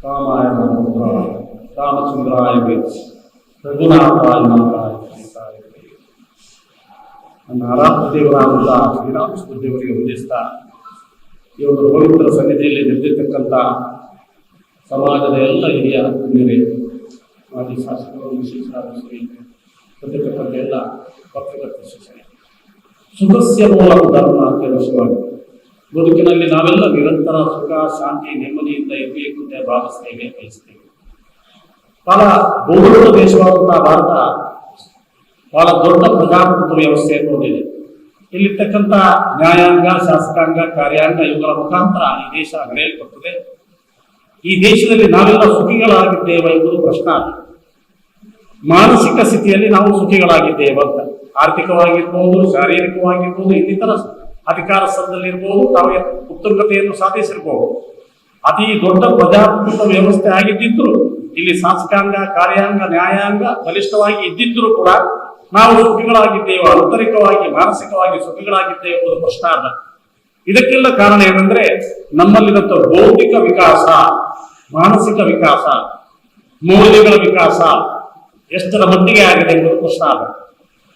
ರಾಮಾಯ ನಮಃ ರಾಮಚಂದ್ರಾಯ ರಘುನಾಥಾಯ ವೇತ್ಸ್. ನನ್ನ ಆರಾಧ್ಯ ದೇವರಾದಂಥ ಶ್ರೀರಾಮಕೃಷ್ಣ ದೇವರಿಗೆ ವಂದಿಸ್ತಾ ಈ ಒಂದು ಪವಿತ್ರ ಸನ್ನಿಧಿಯಲ್ಲಿ ನಿಂತಿರ್ತಕ್ಕಂಥ ಸಮಾಜದ ಎಲ್ಲ ಹಿರಿಯ ಗಣ್ಯರೇ ಮಾಜಿ ಶಾಸಕರು ವಿಶೇಷರಾದ ಶ್ರೀ ಎಲ್ಲ ಪತ್ರಕರ್ತ ಶಿಕ್ಷಣ ಸುಖಸ್ಯ ಮೂಲ ಧರ್ಮ ಅಂತ ವಿಷಯವಾಗಿ ಬದುಕಿನಲ್ಲಿ ನಾವೆಲ್ಲ ನಿರಂತರ ಸುಖ, ಶಾಂತಿ, ನೆಮ್ಮದಿಯಿಂದ ಇರಬೇಕು ಅಂತ ಭಾವಿಸ್ತೇವೆ ಬಯಸ್ತೇವೆ ಬಹಳ ಬಹುದೊಡ್ಡ ದೇಶವಾದಂತಹ ಭಾರತ ಬಹಳ ದೊಡ್ಡ ಪ್ರಜಾಪ್ರಭುತ್ವ ವ್ಯವಸ್ಥೆಯನ್ನು ಹೊಂದಿದೆ ಇಲ್ಲಿರ್ತಕ್ಕಂಥ ನ್ಯಾಯಾಂಗ, ಶಾಸಕಾಂಗ, ಕಾರ್ಯಾಂಗ ಇವುಗಳ ಮುಖಾಂತರ ಈ ದೇಶ ನಡೆಯಲ್ಪಡ್ತದೆ ಈ ದೇಶದಲ್ಲಿ ನಾವೆಲ್ಲ ಸುಖಿಗಳಾಗಿದ್ದೇವೆ ಎಂಬುದು ಪ್ರಶ್ನೆ ಮಾನಸಿಕ ಸ್ಥಿತಿಯಲ್ಲಿ ನಾವು ಸುಖಿಗಳಾಗಿದ್ದೇವೆ ಅಂತ. ಆರ್ಥಿಕವಾಗಿರ್ಬೋದು, ಶಾರೀರಿಕವಾಗಿರ್ಬೋದು, ಇನ್ನಿತರ ಅಧಿಕಾರ ಸ್ಥಳದಲ್ಲಿರ್ಬೋದು ತಾವು ಉತ್ತುಂಗತೆಯನ್ನು ಸಾಧಿಸಿರ್ಬೋದು. ಅತಿ ದೊಡ್ಡ ಪ್ರಜಾಪ್ರಭುತ್ವ ವ್ಯವಸ್ಥೆ ಆಗಿದ್ದಿದ್ರು, ಇಲ್ಲಿ ಶಾಸಕಾಂಗ ಕಾರ್ಯಾಂಗ, ನ್ಯಾಯಾಂಗ ಬಲಿಷ್ಠವಾಗಿ ಇದ್ದಿದ್ರು ಕೂಡ ನಾವು ಸುಖಿಗಳಾಗಿದ್ದೇವೆ, ಆಂತರಿಕವಾಗಿ, ಮಾನಸಿಕವಾಗಿ ಸುಖಿಗಳಾಗಿದ್ದೇವೆ ಎಂಬುದು ಪ್ರಶ್ನಾರ್ಥ ಇದಕ್ಕೆಲ್ಲ ಕಾರಣ ಏನಂದ್ರೆ ನಮ್ಮಲ್ಲಿರುವಂತ ಬೌದ್ಧಿಕ ವಿಕಾಸ, ಮಾನಸಿಕ ವಿಕಾಸ, ಮೌಲ್ಯಗಳ ವಿಕಾಸ ಎಷ್ಟರ ಮಟ್ಟಿಗೆ ಆಗಿದೆ ಎಂಬುದು ಪ್ರಶ್ನಾರ್ಥ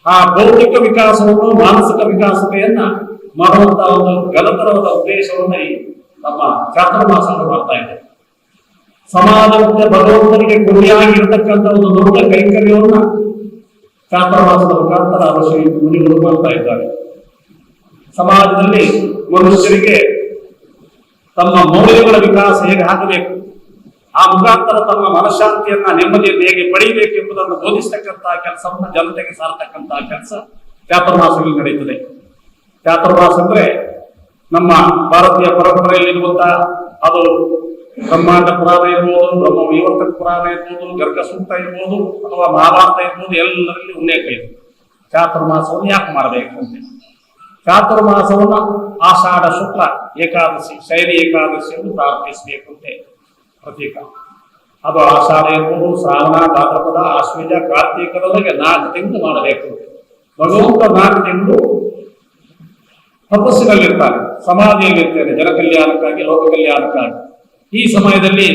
ಆ ಬೌದ್ಧಿಕ ವಿಕಾಸವನ್ನು ಮಾನಸಿಕ ವಿಕಾಸತೆಯನ್ನ ಮಾಡುವಂತಹ ಒಂದು ಗಲತರವಾದ ಉದ್ದೇಶವನ್ನು ನಮ್ಮ ಚಾತುರ್ಮಾಸವನ್ನು ಮಾಡ್ತಾ ಇದೆ ಸಮಾಜಕ್ಕೆ ಭಗವಂತನಿಗೆ ಗುರಿಯಾಗಿರ್ತಕ್ಕಂಥ ಒಂದು ದೊಡ್ಡ ಕೈಕರ್ಯವನ್ನು ಚಾತುರ್ಮಾಸದ ಮುಖಾಂತರ ಅವಶ್ಯ ಮುನಿಗಳು ಮಾಡ್ತಾ ಇದ್ದಾರೆ. ಸಮಾಜದಲ್ಲಿ ಮನುಷ್ಯರಿಗೆ ತಮ್ಮ ಮೌಲ್ಯಗಳ ವಿಕಾಸ ಹೇಗೆ ಆಗಬೇಕು, ಆ ಮುಖಾಂತರ ತಮ್ಮ ಮನಃಶಾಂತಿಯನ್ನ ನೆಮ್ಮದಿಯನ್ನು ಹೇಗೆ ಪಡೆಯಬೇಕು ಎಂಬುದನ್ನು ಬೋಧಿಸ್ತಕ್ಕಂತಹ ಕೆಲಸವನ್ನು ಜನತೆಗೆ ಸಾರತಕ್ಕಂತಹ ಕೆಲಸ ಚಾತುರ್ಮಾಸಗಳು ನಡೆಯುತ್ತದೆ. ಚಾತುರ್ಮಾಸ ಅಂದ್ರೆ ನಮ್ಮ ಭಾರತೀಯ ಪರಂಪರೆಯಲ್ಲಿರುವಂತಹ ಅದು ಬ್ರಹ್ಮಾಂಡ ಪುರಾಣ ಇರ್ಬೋದು, ನಮ್ಮ ವಿವರ್ತಕ ಪುರಾಣ ಇರ್ಬೋದು, ಗರ್ಗ ಸೂಕ್ತ ಇರ್ಬೋದು, ಅಥವಾ ಮಹಾಭಾರತ ಇರ್ಬೋದು, ಎಲ್ಲರಲ್ಲಿ ಉಲ್ಲೇಖ ಇದೆ. ಚಾತುರ್ಮಾಸವನ್ನು ಯಾಕೆ ಮಾಡಬೇಕು ಅಂತ. ಚಾತುರ್ಮಾಸವನ್ನು ಆಷಾಢ ಶುಕ್ಲ ಏಕಾದಶಿ ಶೈಲಿ ಏಕಾದಶಿಯನ್ನು ಪ್ರಾರ್ಥಿಸಬೇಕು ಅಂತ ಪ್ರತೀಕ. ಅದು ಆಷಾಢ ಇರ್ಬೋದು, ಶ್ರಾವಣ, ಭಾದ್ರಪದ ಆಶ್ವೀಜ ಕಾರ್ತೀಕದೊಳಗೆ ನಾಲ್ಕು ತಿಂಗಳು ಮಾಡಬೇಕು ಭಗವಂತ ನಾಲ್ಕು ತಿಂಗಳು ತಪಸ್ಸಿನಲ್ಲಿರ್ತಾರೆ. ಸಮಾಧಿಯಲ್ಲಿರ್ತೇನೆ ಜನ ಕಲ್ಯಾಣಕ್ಕಾಗಿ ಲೋಕ ಕಲ್ಯಾಣಕ್ಕಾಗಿ ಈ ಸಮಯದಲ್ಲಿ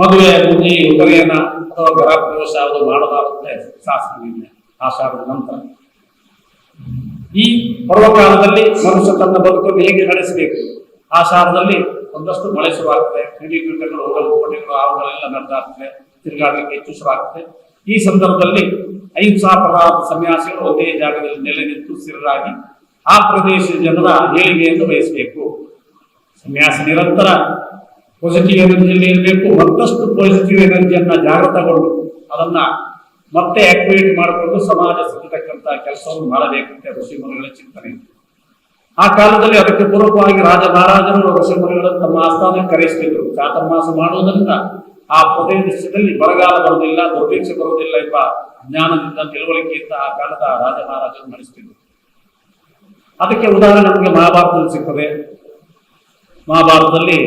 ಮದುವೆ ಬುದ್ಧಿ ಉಪನಯನ ಅಥವಾ ಗೃಹಪ್ರವೇಶ ಯಾವುದು ಮಾಡಲಾಗುತ್ತೆ ಶಾಸ್ತ್ರದಿಂದ, ಆಷಾಢದ ನಂತರ. ಈ ಪರ್ವಕಾಲದಲ್ಲಿ ಮನುಷ್ಯ ತನ್ನ ಬದುಕನ್ನು ಹೇಗೆ ನಡೆಸಬೇಕು? ಆಷಾಢದಲ್ಲಿ ಒಂದಷ್ಟು ಮಳೆ ಶುರುವಾಗ್ತದೆ, ಕ್ರೀಡೆ ಕೀಟಗಳು ಹೋಗಲು ಕೋಟೆಗಳು ಅವುಗಳೆಲ್ಲ ನಡೆದಾಗ್ತದೆ, ತಿರುಗಾಡಲಿಕ್ಕೆ ಹೆಚ್ಚು ಶುರುವಾಗ್ತದೆ. ಈ ಸಂದರ್ಭದಲ್ಲಿ ಅಹಿಂಸಾಪರಾಧ ಸನ್ಯಾಸಿಗಳು ಒಂದೇ ಜಾಗದಲ್ಲಿ ನೆಲೆ ನಿಂತು ಸ್ಥಿರರಾಗಿ ಆ ಪ್ರದೇಶದ ಜನರ ಏಳಿಗೆಯನ್ನು ಬಯಸಬೇಕು. ಸನ್ಯಾಸ ನಿರಂತರ ಪಾಸಿಟಿವ್ ಎನರ್ಜಿಯಲ್ಲಿ ಇರಬೇಕು. ಮತ್ತಷ್ಟು ಪಾಸಿಟಿವ್ ಎನರ್ಜಿಯನ್ನ ಜಾಗೃತಗೊಂಡು ಅದನ್ನ ಮತ್ತೆ ಆಕ್ಟಿವೇಟ್ ಮಾಡಿಕೊಂಡು ಸಮಾಜ ಸಿಗತಕ್ಕಂಥ ಕೆಲಸವನ್ನು ಮಾಡಬೇಕಂತೆ ಋಷಿಮುನಿಗಳ ಚಿಂತನೆ ಆ ಕಾಲದಲ್ಲಿ ಅದಕ್ಕೆ ಪೂರ್ವಕವಾಗಿ ರಾಜ ಮಹಾರಾಜರು ಋಷಿಮುನಿಗಳನ್ನು ತಮ್ಮ ಆಸ್ಥಾನಕ್ಕೆ ಕರೆಯಿಸ್ತಿದ್ರು. ಚಾತುರ್ಮಾಸ ಮಾಡುವುದರಿಂದ ಆ ಪ್ರದೇಶದಲ್ಲಿ ಬರಗಾಲ ಬರುವುದಿಲ್ಲ, ದುರ್ಭಿಕ್ಷೆ ಬರುವುದಿಲ್ಲ ಎಂಬ ಜ್ಞಾನದಿಂದ ತಿಳುವಳಿಕೆಯಿಂದ ಆ ಕಾಲದ ರಾಜ ಮಹಾರಾಜರು ನಡೆಸ್ತಿದ್ರು. ಅದಕ್ಕೆ ಉದಾಹರಣೆ ನಮಗೆ ಮಹಾಭಾರತದಲ್ಲಿ ಸಿಗ್ತದೆ. ಮಹಾಭಾರತದಲ್ಲಿ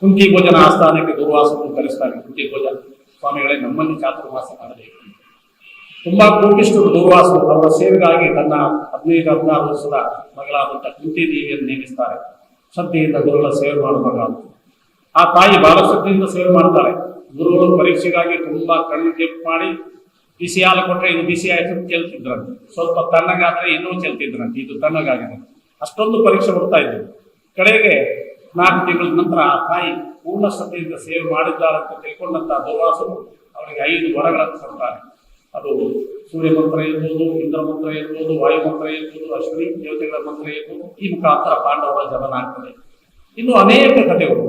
ಕುಂತಿ ಭೋಜನ ಆಸ್ಥಾನಕ್ಕೆ ದುರ್ವಾಸವನ್ನು ಕರೆಸ್ತಾರೆ ಕುಂತಿ ಭೋಜನ. ಸ್ವಾಮಿಗಳೇ, ನಮ್ಮಲ್ಲಿ ಚಾತುರ್ಮಾಸ ಮಾಡಬೇಕು ತುಂಬಾ ಕೋಟಿಷ್ಠರು ದುರ್ವಾಸರು ಅವರ ಸೇವೆಗಾಗಿ ತನ್ನ ಹದಿನೈದು, ಹದಿನಾರು ವರ್ಷದ ಮಗಳಾದಂಥ ಕುಂತಿ ದೇವಿಯನ್ನು ನೇಮಿಸ್ತಾರೆ. ಶ್ರದ್ಧೆಯಿಂದ ಗುರುಗಳ ಸೇವೆ ಮಾಡುವಾಗ ಆ ತಾಯಿ ಬಹಳ ಶ್ರದ್ಧೆಯಿಂದ ಸೇವೆ ಮಾಡ್ತಾರೆ. ಗುರುಗಳು ಪರೀಕ್ಷೆಗಾಗಿ ತುಂಬಾ ಕಣ್ಣು ಕೆಂಪು ಮಾಡಿ ಬಿಸಿ ಹಾಲು ಕೊಟ್ಟರೆ ಇದು ಬಿಸಿ ಆಯ್ತು ಚೆಲ್ತಿದ್ರಂತೆ. ಸ್ವಲ್ಪ ತಣ್ಣಗಾದ್ರೆ ಇನ್ನೂ ಚೆಲ್ತಿದ್ರಂತೆ. ಇದು ತಣ್ಣಗಾಗಿದೆ. ಅಷ್ಟೊಂದು ಪರೀಕ್ಷೆ ಬರ್ತಾ ಇದ್ದವು ಕಡೆಗೆ ನಾಲ್ಕು ತಿಂಗಳ ನಂತರ ಆ ತಾಯಿ ಪೂರ್ಣ ಶ್ರದ್ಧೆಯಿಂದ ಸೇವೆ ಮಾಡಿದ್ದಾರೆ ಅಂತ ತಿಳ್ಕೊಂಡಂತ ದುರ್ವಾಸರು ಅವರಿಗೆ ಐದು ವರಗಳನ್ನು ಕೊಡ್ತಾರೆ. ಅದು ಸೂರ್ಯ ಮಂತ್ರ ಇರ್ಬೋದು, ಇಂದ್ರ ಮಂತ್ರ ಇರ್ಬೋದು, ವಾಯು ಇರ್ಬೋದು, ಅಶ್ವಿನಿ ದೇವತೆಗಳ ಮಂತ್ರ ಇರ್ಬೋದು, ಈ ಮುಖಾಂತರ ಪಾಂಡವರ ಜನನ ಆಗ್ತದೆ. ಇನ್ನು ಅನೇಕ ಕಥೆಗಳು.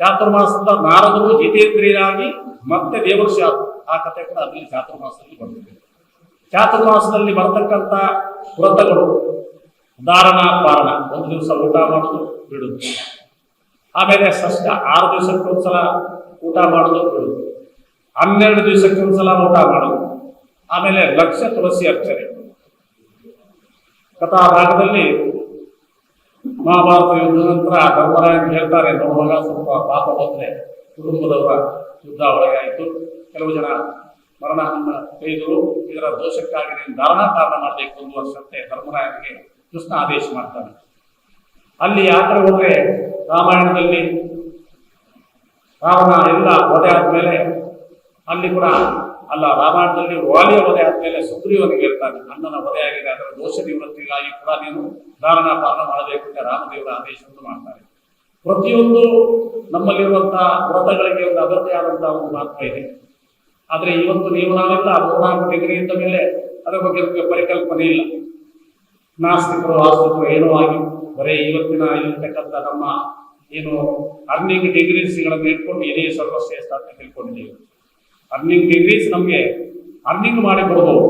ಚಾತುರ್ಮಾಸದ ನಾರದರು ಜಿತೇಂದ್ರಿಯರಾಗಿ ಮತ್ತೆ ದೇವರ ಶಾಪ ಆ ಕಥೆ ಕೂಡ ಅದರಲ್ಲಿ ಚಾತುರ್ಮಾಸದಲ್ಲಿ ಬಂದಿದೆ ಚಾತುರ್ಮಾಸದಲ್ಲಿ ಬರ್ತಕ್ಕಂಥ ವ್ರತಗಳು ಧಾರಣ ಪಾರಣ. ಒಂದು ದಿವಸ ಊಟ ಮಾಡೋದು, ಬಿಡುದು. ಆಮೇಲೆ ಷಷ್ಠ, ಆರು ದಿವಸಕ್ಕೊಂದ್ಸಲ ಊಟ ಮಾಡೋದು, ಬಿಡುದು. ಹನ್ನೆರಡು ದಿವಸಕ್ಕೊಂದ್ಸಲ ಊಟ ಮಾಡೋದು. ಆಮೇಲೆ ಲಕ್ಷ ತುಳಸಿ ಅರ್ಚನೆ. ಕಥಾ ಭಾಗದಲ್ಲಿ ಮಹಾಭಾರತ ಯುದ್ಧ ನಂತರ ಧರ್ಮರಾಯನ್ ಹೇಳ್ತಾರೆ, ನೋಡುವಾಗ ಸ್ವಲ್ಪ ಪಾಪ ಬಂದ್ರೆ ಕುಟುಂಬದವರ ಯುದ್ಧ ಒಳಗಾಯಿತು. ಕೆಲವು ಜನ ಮರಣವನ್ನು ಕೈದರು ಇದರ ದೋಷಕ್ಕಾಗಿ ನೀನು ಧಾರಣಾ ಕಾರಣ ಮಾಡಬೇಕು ವರ್ಷಂತೆ ಧರ್ಮರಾಯನಿಗೆ ಕೃಷ್ಣ ಆದೇಶ ಮಾಡ್ತಾನೆ. ಅಲ್ಲಿ ಯಾತ್ರೆ ಹೋದ್ರೆ ರಾಮಾಯಣದಲ್ಲಿ ರಾವಣ ಎಲ್ಲ ವಧೆ ಆದ್ಮೇಲೆ ಅಲ್ಲಿ ಕೂಡ ಅಲ್ಲ, ರಾಮಾಯಣದಲ್ಲಿ ವಾಲಿಯ ವಧೆ ಆದ್ಮೇಲೆ ಸುಗ್ರೀವನಿಗೆ ಹೇಳ್ತಾನೆ, ಅಣ್ಣನ ವಧೆ ಆಗಿದೆ, ಅದರ ದೋಷ ನಿವೃತ್ತಿಗಾಗಿ ಕೂಡ ನೀನು ಧಾರಣ ಪಾಲನ ಮಾಡಬೇಕು ಅಂತ ರಾಮದೇವರ ಆದೇಶವನ್ನು ಮಾಡ್ತಾರೆ. ಪ್ರತಿಯೊಂದು ನಮ್ಮಲ್ಲಿರುವಂತಹ ವ್ರತಗಳಿಗೆ ಒಂದು ಅದರದೇ ಆದಂತಹ ಒಂದು ಮಹತ್ವ ಇದೆ. ಆದ್ರೆ ಇವತ್ತು ನೀವು ನಾವೆಲ್ಲ ಮೂರ್ನಾಲ್ಕು ಇದ್ದ ಮೇಲೆ ಅದರ ಬಗ್ಗೆ ನಮಗೆ ಪರಿಕಲ್ಪನೆ ಇಲ್ಲ. ನಾಸ್ತಿಕರು, ಆಸ್ತಿಕರು ಏನೋ ಆಗಿ ಬರೀ ಇವತ್ತಿನ ಇಲ್ಲಿರ್ತಕ್ಕಂಥ ನಮ್ಮ ಏನು ಅರ್ನಿಂಗ್ ಡಿಗ್ರೀಸ್ಗಳನ್ನು ಇಟ್ಕೊಂಡು ಇದೇ ಸರ್ವಶ್ರೇಷ್ಠ ಅಂತ ತಿಳ್ಕೊಂಡಿದ್ದೀವಿ. ಅರ್ನಿಂಗ್ ಡಿಗ್ರೀಸ್ ನಮಗೆ ಅರ್ನಿಂಗ್ ಮಾಡಿ ಕೊಡ್ಬೋದು.